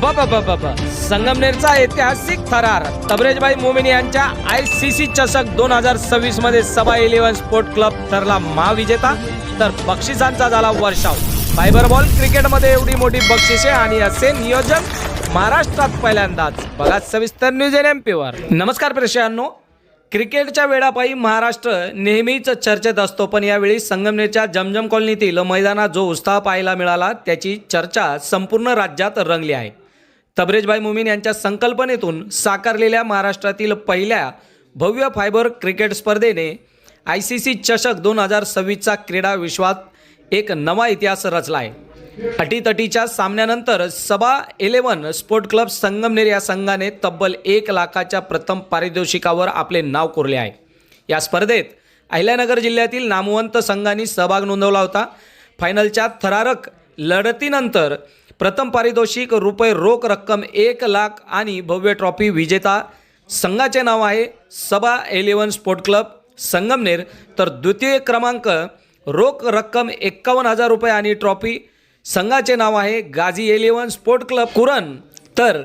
अबाबाबाबाबा. संगमनेरचा ऐतिहासिक थरार. तबरेजबाई मोमिनी यांच्या आय सी सी चषक दोन हजार सव्वीसमध्ये सभा इलेव्हन स्पोर्ट क्लब ठरला महाविजेता. तर बक्षिसांचा झाला वर्षाव. फायबर बॉल क्रिकेटमध्ये एवढी मोठी बक्षिसे आणि असे नियोजन महाराष्ट्रात पहिल्यांदाच. बघा सविस्तर न्यूज एन एम वर. नमस्कार प्रेक्षकांनो. क्रिकेटच्या वेळापायी महाराष्ट्र नेहमीच चर्चेत असतो पण यावेळी संगमनेरच्या जमजम कॉलनीतील मैदानात जो उत्साह पाहायला मिळाला त्याची चर्चा संपूर्ण राज्यात रंगली आहे. तबरेजभाई मुमीन यांच्या संकल्पनेतून साकारलेल्या महाराष्ट्रातील पहिल्या भव्य फायबर क्रिकेट स्पर्धेने आय सी सी चषक दोन हजार सव्वीसचा क्रीडा विश्वात एक नवा इतिहास रचला आहे अटीतटीच्या सामन्यानंतर Saba eleven sport club Sangamner या संघाने तब्बल एक लाखाच्या प्रथम पारितोषिकावर आपले नाव कोरले आहे. या स्पर्धेत अहिल्यानगर जिल्ह्यातील नामवंत संघांनी सहभाग नोंदवला होता. फायनलच्या थरारक लढतीनंतर प्रथम पारितोषिक रुपये रोख रक्कम एक लाख आणि भव्य ट्रॉफी विजेता संघाचे नाव आहे Saba eleven sport club Sangamner. तर द्वितीय क्रमांक रोख रक्कम एक्कावन्न हजार रुपये आणि ट्रॉफी संघाचे नाव आहे Ghazi eleven sport club Kuran तर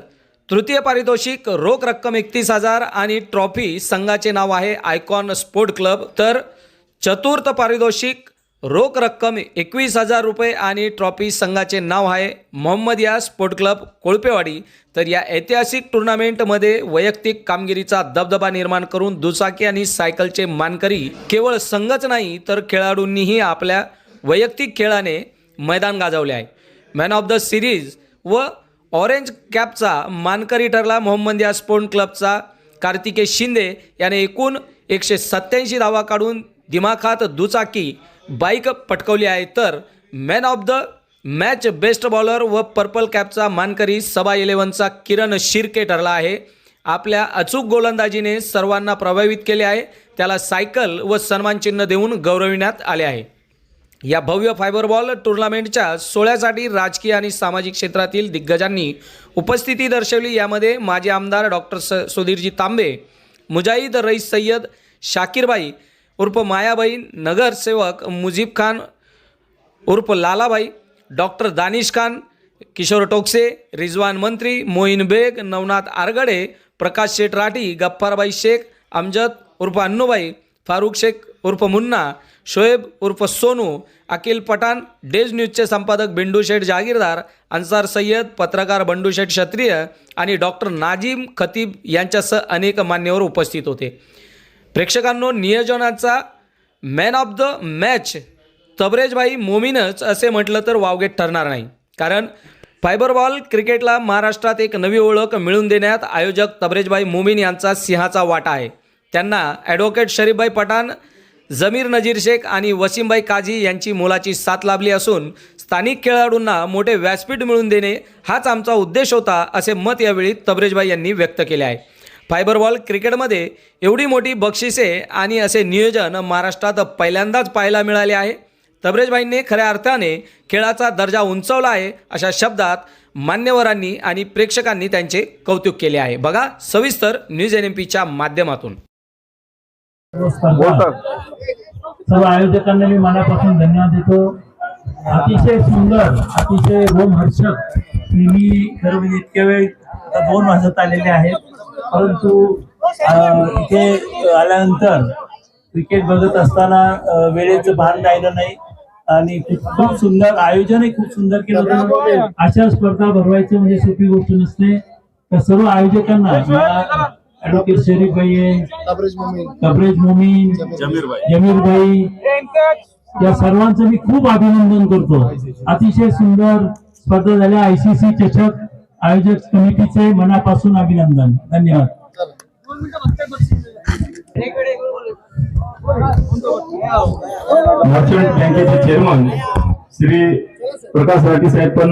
तृतीय पारितोषिक रोख रक्कम एकतीस हजार आणि ट्रॉफी संघाचे नाव आहे आयकॉन स्पोर्ट क्लब. तर चतुर्थ पारितोषिक रोख रक्कम एकवीस हजार रुपये आणि ट्रॉफी संघाचे नाव आहे मोहम्मद या स्पोर्ट क्लब कोळपेवाडी. तर या ऐतिहासिक टुर्नामेंटमध्ये वैयक्तिक कामगिरीचा दबदबा निर्माण करून दुचाकी आणि सायकलचे मानकरी केवळ संघच नाही तर खेळाडूंनीही आपल्या वैयक्तिक खेळाने मैदान गाजवले आहे. मॅन ऑफ द सिरीज व ऑरेंज कॅपचा मानकरी ठरला मोहम्मद या स्पोर्ट क्लबचा कार्तिकेश शिंदे. याने एकूण एकशे सत्याऐंशी धावा काढून दिमाखात दुचाकी बाईक पटकवली आहे तर man of the match best bowler व पर्पल कॅपचा मानकरी सबा इलेव्हनचा किरण शिर्के ठरला आहे. आपल्या अचूक गोलंदाजीने सर्वांना प्रभावित केले आहे. त्याला सायकल व सन्मानचिन्ह देऊन गौरविण्यात आले आहे. या भव्य फायबर बॉल टुर्नामेंटच्या सोहळ्यासाठी राजकीय आणि सामाजिक क्षेत्रातील दिग्गजांनी उपस्थिती दर्शवली. यामध्ये माजी आमदार डॉक्टर स सुधीरजी तांबे मुजाहिद रईस सय्यद शाकीरबाई उर्फ मायाबाई नगरसेवक मुजीब खान उर्फ लालाबाई डॉक्टर दानिश खान किशोर टोकसे रिजवान मंत्री मोईन बेग नवनाथ आरगडे प्रकाश शेठ राठी गफ्फारबाई शेख अमजद उर्फ अन्नूबाई फारुख शेख उर्फ मुन्ना शोएब उर्फ सोनू अकिल पठाण डेज न्यूजचे संपादक बिंडू शेठ जहागीरदार अन्सार सय्यद पत्रकार बंडू शेठ क्षत्रिय आणि डॉक्टर नाजिम खतीब यांच्यासह अनेक मान्यवर उपस्थित होते. प्रेक्षकांनो नियोजनाचा man of the match Tabrezbhai मोमीनच असे म्हटलं तर वावगेट ठरणार नाही. कारण फायबर बॉल क्रिकेटला महाराष्ट्रात एक नवी ओळख मिळवून देण्यात आयोजक तबरेजभाई मोमीन यांचा सिंहाचा वाटा आहे. त्यांना ॲडव्होकेट शरीफभाई पठाण जमीर नजीर शेख आणि वसीमभाई काझी यांची मोलाची साथ लाभली असून स्थानिक खेळाडूंना मोठे व्यासपीठ मिळवून देणे हाच आमचा उद्देश होता असे मत यावेळी तबरेजभाई यांनी व्यक्त केले आहे. फायबर बॉल क्रिकेटमध्ये एवढी मोठी बक्षिसे आणि असे नियोजन महाराष्ट्रात पहिल्यांदाच पाहायला मिळाले आहे. तबरेजभाईंनी खऱ्या अर्थाने खेळाचा दर्जा उंचावला आहे अशा शब्दात मान्यवरांनी आणि प्रेक्षकांनी त्यांचे कौतुक केले आहे. बघा सविस्तर न्यूज एन एम पीच्या माध्यमातून सर्व आयोजकांना मी मनापासून धन्यवाद देतो. अतिशय सुंदर अतिशय रोमहर्षक खरं म्हणजे इतक्या वेळ आता दोन वाजत आलेले आहेत. परंतु इथे आल्यानंतर क्रिकेट बघत असताना वेळेचं भान राहिलं नाही. आणि खूप सुंदर आयोजनही खूप सुंदर केलं होतं अशा स्पर्धा भरवायचं म्हणजे सोपी गोष्ट नसते. तर सर्व आयोजकांना ऍडव्होकेट शरीफ भाई कबरेज मोमीन. जमीर भाई या सर्वांचं मी खूप अभिनंदन करतो. अतिशय सुंदर स्पर्धा झाल्या आयसीसी चषक. आयोजक समितीचे मनापासून अभिनंदन. धन्यवाद. मर्चंट बँकेचे चेअरमन श्री प्रकाश राठी साहेब पण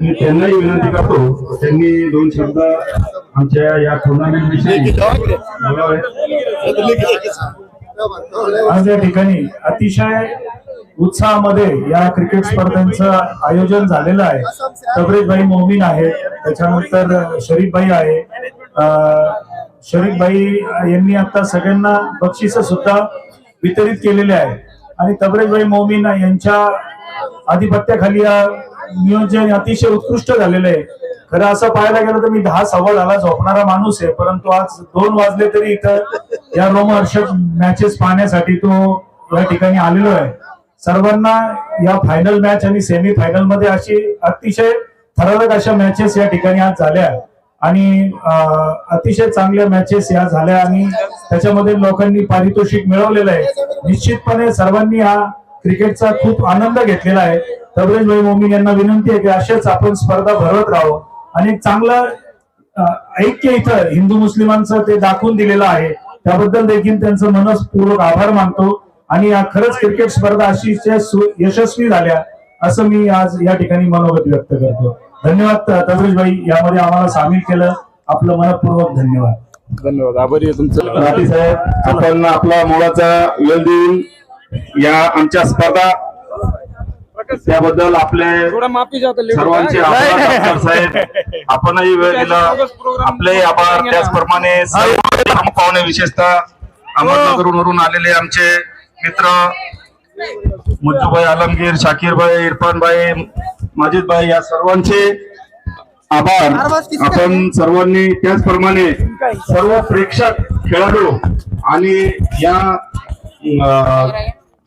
मी त्यांनाही विनंती करतो. त्यांनी दोन शब्द आमच्या या टुर्नामेंट विषयी आज या ठिकाणी अतिशय उत्साहामध्ये या क्रिकेट स्पर्धांचं आयोजन झालेलं आहे. तबरेजभाई मोमीन आहे त्याच्यानंतर शरीफभाई आहे. अं, शरीफभाई यांनी आता सगळ्यांना बक्षिस सुद्धा वितरित केलेले आहे आणि तबरेजभाई मोमीन यांच्या आधिपत्याखाली या नियोजन अतिशय उत्कृष्ट झालेलं आहे. खरं असं पाहायला गेलं तर मी दहा सव्वा झाला झोपणारा माणूस आहे परंतु आज दोन वाजले तरी इथं या रोमहर्षक मॅचेस पाहण्यासाठी तो या ठिकाणी आलेलो आहे. सर्वांना या फायनल मॅच आणि सेमी फायनलमध्ये अशी अतिशय ठराविक अशा मॅचेस या ठिकाणी आज झाल्या आणि अतिशय चांगल्या मॅचेस या झाल्या आणि त्याच्यामध्ये लोकांनी पारितोषिक मिळवलेलं आहे. निश्चितपणे सर्वांनी हा क्रिकेटचा खूप आनंद घेतलेला आहे. तबरेज भाई मोमीन यांना विनंती आहे की अशाच आपण स्पर्धा भरवत राहू. आणि एक चांगलं ऐक्य इथं हिंदू मुस्लिमांचं ते दाखवून दिलेलं आहे. त्याबद्दल देखील त्यांचं मनस्पूर्वक आभार मानतो आणि या खरंच क्रिकेट स्पर्धा अशी सु- यशस्वी झाल्या असं मी आज या ठिकाणी मनोगत व्यक्त करतो. धन्यवाद तबरेज भाई यामध्ये आम्हाला सामील केलं. आपलं मनपूर्वक धन्यवाद. धन्यवाद. आभारी तुमचं. साहेब. आपण आपला मोलाचा वेळ देऊन या आमच्या स्पर्धा त्याबद्दल आपले थोडा माफी जात सर्वांचे आभार साहेब. आपणही वेळ दिला. आपले आभार. त्याचप्रमाणे पाहुणे विशेषतः अहमदनगरवरून आलेले आमचे मित्र मुज्जूभाई आलमगीर शाकीरभाई इरफानभाई माजिदभाई या सर्वांचे आभार. आपण सर्वांनी त्याचप्रमाणे सर्व प्रेक्षक खेळाडू आणि या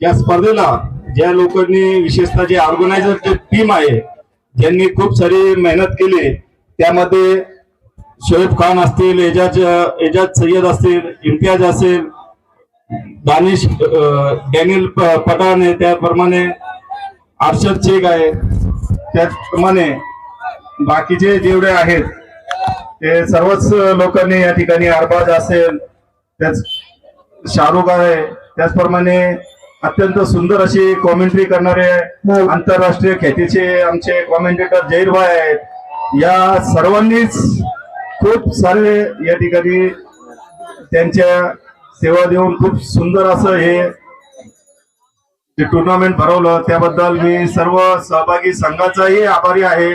या स्पर्धेला ज्या लोकांनी विशेषतः जे ऑर्गनायझर जे टीम आहे ज्यांनी खूप सारी मेहनत केली त्यामध्ये शोएब खान असतील एजाज एजाज सय्यद असतील इम्तियाज असेल दानिश डॅनियल पठाण आहे त्याप्रमाणे अर्षद शेख आहे त्याचप्रमाणे बाकीचे जेवढे आहेत ते सर्वच लोकांनी या ठिकाणी अरबाज असेल त्याच शाहरुख आहे त्याचप्रमाणे अत्यंत सुंदर अशी कॉमेंट्री करणारे आंतरराष्ट्रीय ख्यातीचे आमचे कॉमेंटेटर जहीरभाई आहेत. या सर्वांनीच खूप सारे या ठिकाणी त्यांच्या सेवा देऊन खूप सुंदर असं हे जे टुर्नामेंट भरवलं त्याबद्दल मी सर्व सहभागी संघाचाही आभारी आहे.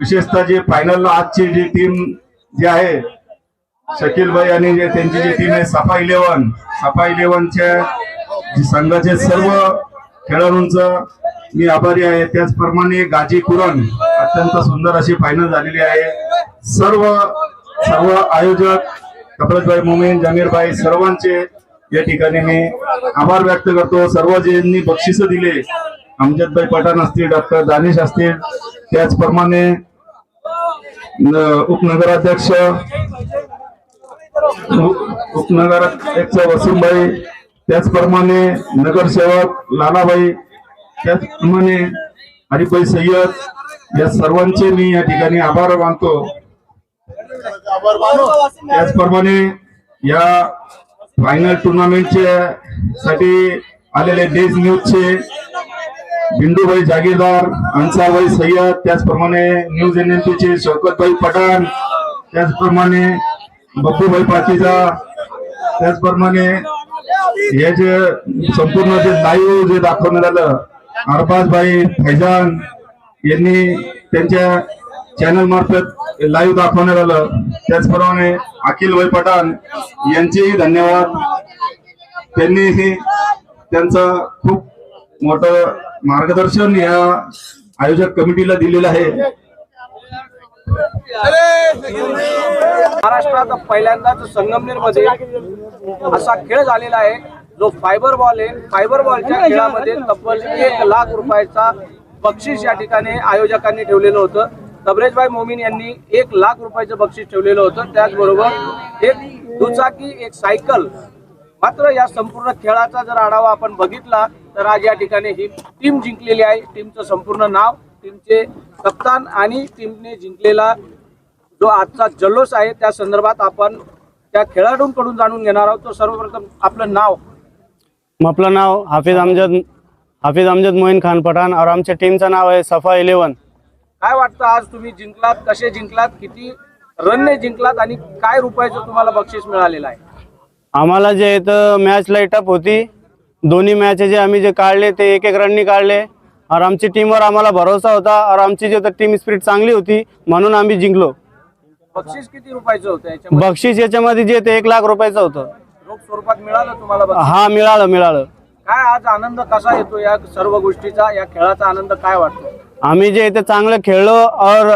विशेषतः जे फायनलला आजची जी टीम जी आहे शकील भाई आणि जे त्यांची जी टीम आहे सफा इलेव्हन सफा इलेव्हनच्या संघाचे सर्व खेळाडूंचा मी आभारी आहे. त्याचप्रमाणे गाजी कुरण अत्यंत सुंदर अशी फायनल झालेली आहे. सर्व सर्व आयोजक कपलजभाई मोमीन जमीरभाई सर्वांचे या ठिकाणी मी आभार व्यक्त करतो. सर्व ज्यांनी बक्षिस दिले अमजदभाई पठाण असतील डॉक्टर दानिश असतील त्याचप्रमाणे उपनगराध्यक्ष उपनगराध्यक्ष वसुमभाई त्याचप्रमाणे नगरसेवक लालाबाई त्याचप्रमाणे हरिभाई सय्यद या सर्वांचे मी या ठिकाणी आभार मानतो. त्याचप्रमाणे या फायनल टुर्नामेंटचे साठी आलेले डेज न्यूजचे बिंदूभाई जागीरदार अन्सारभाई सय्यद त्याचप्रमाणे न्यूज एन चे शौकतभाई पठाण त्याचप्रमाणे बप्पूभाई पाटीजा त्याचप्रमाणे हे जे संपूर्ण जे लाईव्ह जे दाखवण्यात आलं अरबाजभाई फैजान यांनी त्यांच्या चॅनल मार्फत लाईव्ह दाखवण्यात आलं. त्याचप्रमाणे अखिल भाई पठाण यांचेही धन्यवाद. त्यांनीही त्यांचं खूप मोठं मार्गदर्शन या आयोजक कमिटीला दिलेलं आहे. महाराष्ट्रात पहिल्यांदाच संगमनेरमध्ये असा खेळ झालेला आहे. जो फायबर बॉल आहे. फायबर बॉलच्या खेळामध्ये तब्बल एक लाख रुपयाचा बक्षीस या ठिकाणी आयोजकांनी ठेवलेलं होतं. तबरेजभाई मोमीन यांनी एक लाख रुपयाचं बक्षीस ठेवलेलं होतं. त्याचबरोबर एक दुचाकी एक सायकल मात्र या संपूर्ण खेळाचा जर आढावा आपण बघितला तर आज या ठिकाणी ही टीम जिंकलेली आहे. टीमचं संपूर्ण नाव टीमचे कप्तान आणि टीमने जिंकलेला जो आजचा जल्लोष आहे त्या संदर्भात आपण त्या खेळाडूंकडून जाणून घेणार आहोत. तो सर्वप्रथम आपलं नाव. आपलं नाव हाफिज अमजद हाफिज अमजद मोईन खान पठाण और आमच्या टीमचं नाव आहे सफा इलेवन काय वाटतं आज तुम्ही जिंकलात कसे जिंकलात किती रनने जिंकलात आणि काय रुपयाचं तुम्हाला बक्षीस मिळालेलं आहे? आम्हाला जे इथं मॅच लाईटअप होती दोन्ही मॅच जे आम्ही जे काढले ते एक एक रननी काढले. और आमची टीमवर आम्हाला भरोसा होता और आमची जे टीम स्पिरिट चांगली होती म्हणून आम्ही जिंकलो. बक्षीस किती रुपयाचं होतं याच्यामध्ये? बक्षीस याच्यामध्ये जे ते एक लाख रुपयाचं होतं. रोख स्वरूपात मिळालं तुम्हाला बक्षीस? हा मिळालं मिळालं. काय आज आनंद कसा येतो या सर्व गोष्टीचा या खेळाचा आनंद काय वाटतो? आम्ही जे इथे चांगलं खेळलो और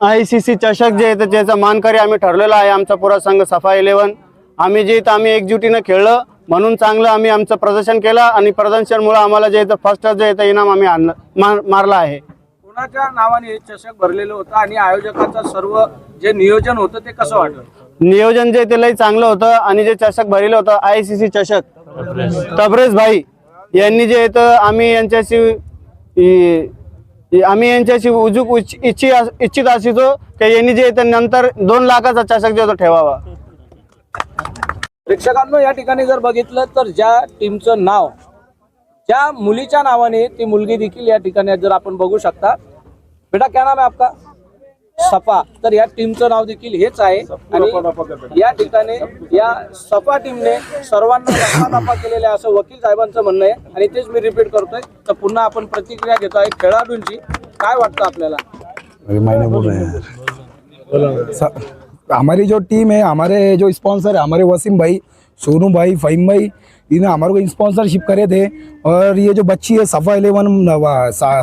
आय सी सी चषक जे आहे तर त्याचा मानकरी आम्ही ठरलेला आहे आमचा पुरा संघ सफा इलेव्हन. आम्ही जे इथं आम्ही एकजुटीनं खेळलं म्हणून चांगलं आम्ही आमचं प्रदर्शन केलं आणि प्रदर्शनमुळे आम्हाला जे इथं फर्स्ट जे आहे ते इनाम आम्ही आणलं मार मारला आहे. कोणाच्या नावाने हे चषक भरलेलं होतं आणि आयोजकाचं सर्व जे नियोजन होतं ते कसं वाटलं? नियोजन जे ते लई चांगलं होतं आणि जे चषक भरलेलं होतं आय सी सी चषक तबरेज भाई यांनी जे इथं आम्ही यांच्याशी आम्ही यांच्याशी उजूक उच- इच्छी इच्छित असितो की यांनी जे इथं नंतर दोन लाखाचा चषक जे होता ठेवावा. प्रेक्षकांनो या ठिकाणी जर बघितलं तर ज्या टीमचं नाव ज्या मुलीच्या नावाने ती मुलगी देखील या ठिकाणी जर आपण बघू शकता बेटा क्या नाम आहे आपका? सपा. तर या टीमचं नाव देखील हेच आहे. आणि या ठिकाणी या सपा टीमने सर्वांना दफा केलेले आहे असं वकील साहेबांचं म्हणणं आहे. आणि तेच मी रिपीट करतोय. तर पुन्हा आपण प्रतिक्रिया घेतोय खेळाडूंची. काय वाटतं आपल्याला? हमारी जो टीम है, हमारे जो स्पॉन्सर है, हमारे वसीम भाई, सोनू भाई, फहीम भाई, इन्हें हमारे को स्पॉन्सरशिप करे थे। और ये जो बच्ची है, सफ़ा एलेवन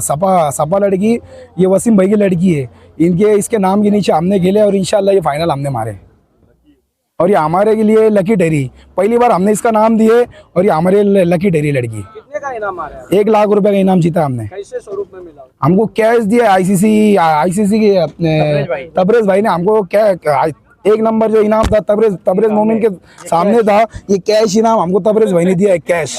सपा सपा लड़की, ये वसीम भाई की लड़की है। इनके, इसके नाम के नीचे हमने खेले और इन ये फाइनल हमने मारे। और ये हमारे के लिए लकी डेरी। पहली बार हमने इसका नाम दिए और ये हमारे लकी डेरी लड़की। कितने का इनाम आ रहा है? एक लाख रुपए का इनाम जीता हमने। कैसे स्वरूप में मिला? हमको कैश दिया आईसीसी आईसीसी के अपने तबरेज भाई। ने हमको क्या एक नंबर जो इनाम था तबरेज तबरेज मोमिन के सामने था ये कैश इनाम हमको तबरेज भाई ने दिया है। कैश